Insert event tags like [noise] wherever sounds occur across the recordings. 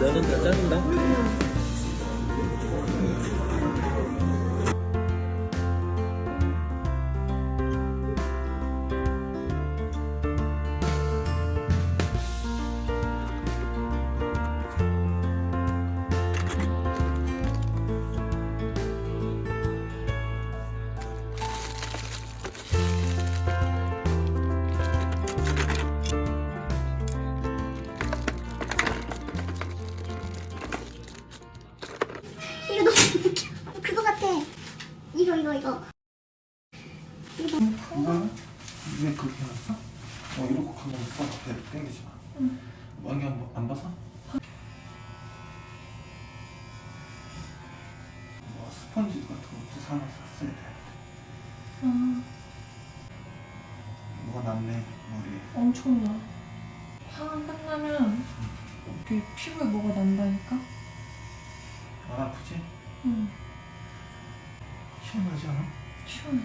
면은 다 짜는다? 이거 이거 왜 그렇게 해놨어? 어 이렇게 하면 써. 배 땡기지 마. 안경 안, 안 봐서? 뭐 스펀지 같은 것도 사서 샀어야 돼. 아, 뭐가 났네 머리에. 엄청나. 화가 끝나면 이렇게 피부에 뭐가 난다니까? 안 아프지? 응, 시원하지 않아? 시원해.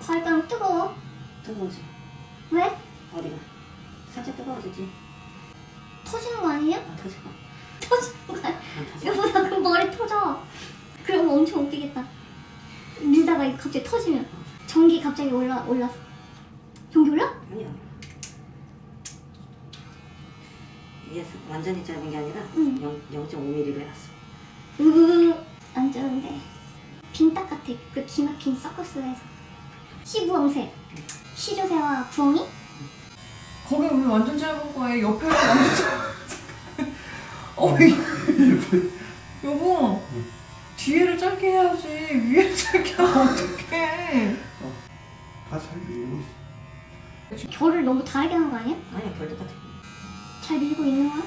발가락 뜨거워 뜨거워져. 왜? 어디가? 살짝 뜨거워지지. 터지는 거 아니에요? 안 터져. 터지는 거 아니야? 안 터져. 여보다 그 머리 터져 그럼 엄청 웃기겠다 밀다가 갑자기 터지면 전기 갑자기 올라 올라서 전기 올라? 아니야. 이게 완전히 짧은 게 아니라 응. 0, 0.5mm로 해놨어. 으안 좋은데 빈딱 같아 그 기막힌 서커스에서 시부엉새 시조새와 부엉이? 거기 왜 완전 짧은 거에 옆에 완전 짧은 어, 이- 여보. 뒤에를 짧게 해야지. 위에를 짧게 하면 어떡해. 다 잘 밀고 있어. 결을 너무 다르게 한 거 아니야? 아니야, 결 똑같아. 잘 밀고 있는 거야?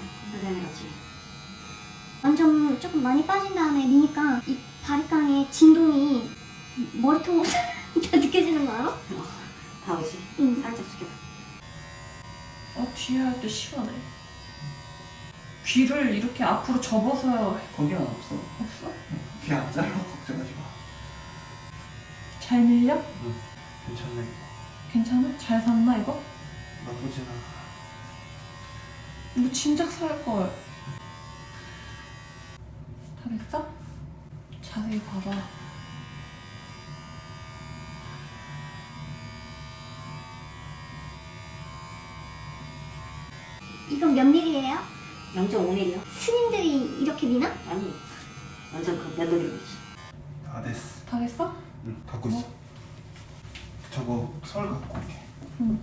조금 많이 빠진 다음에 미니까 이 바리깡의 진동이 머리통보다 [laughs] 느껴지는 거 알아? 다 오지? 응. 살짝 숙여봐. 어, 뒤에 할때 시원해. 귀를 이렇게 앞으로 접어서 거기는 없어. 없어? 귀안 잘라 걱정하지 마. 잘 밀려? 응. 괜찮네. 괜찮아? 잘 샀나 이거? 나쁘진 않아. 이거 진작 살 걸. 다 됐어? 자세히 봐봐. 이건 몇 밀이에요? 0.5mm요? 스님들이 이렇게 미나? 아니, 완전 그 면도기이지. 다 됐어. 다 됐어? 응. 갖고 있어. 저거 설 갖고 올게. 응.